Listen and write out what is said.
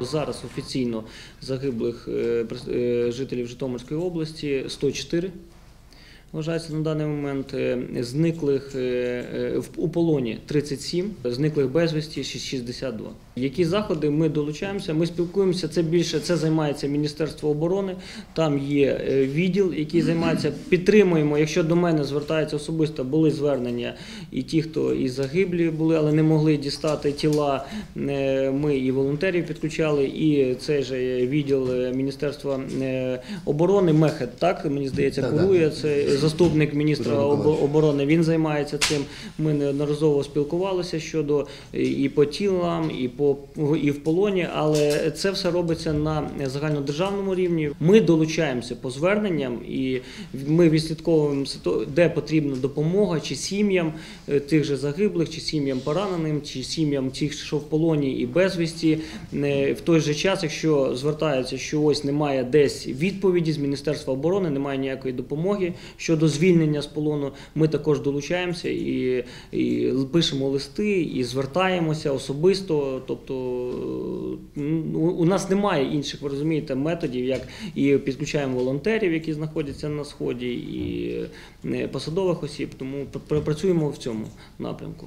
Зараз офіційно загиблих е, е, жителів Житомирської області 104. Вважається на даний момент Е, зниклих е, е, у полоні 37, зниклих безвісті 62. Які заходи ми долучаємося? Ми спілкуємося. Це більше це займається Міністерство оборони. Там є відділ, який займається. Підтримуємо. Якщо до мене звертаються особисто, були звернення і ті, хто і загиблі були, але не могли дістати тіла. Ми і волонтерів підключали, і цей же відділ Міністерства оборони Мехет, так мені здається, курує це заступник міністра оборони. Він займається цим. Ми неодноразово спілкувалися щодо і по тілам, і по і в полоні, але це все робиться на загальнодержавному рівні. Ми долучаємося по зверненням, і ми відслідковуємо де потрібна допомога, чи сім'ям е, тих же загиблих, чи сім'ям пораненим, чи сім'ям тих, що в полоні і безвісті. Е, В той же час, якщо звертаються, що ось немає десь відповіді з Міністерства оборони, немає ніякої допомоги щодо звільнення з полону, ми також долучаємося і, і пишемо листи, і звертаємося особисто. Тобто у- нас немає інших, ви розумієте, методів, як і підключаємо волонтерів, які знаходяться на сході, і е, посадових осіб. Тому пр- пр- працюємо в цьому напрямку.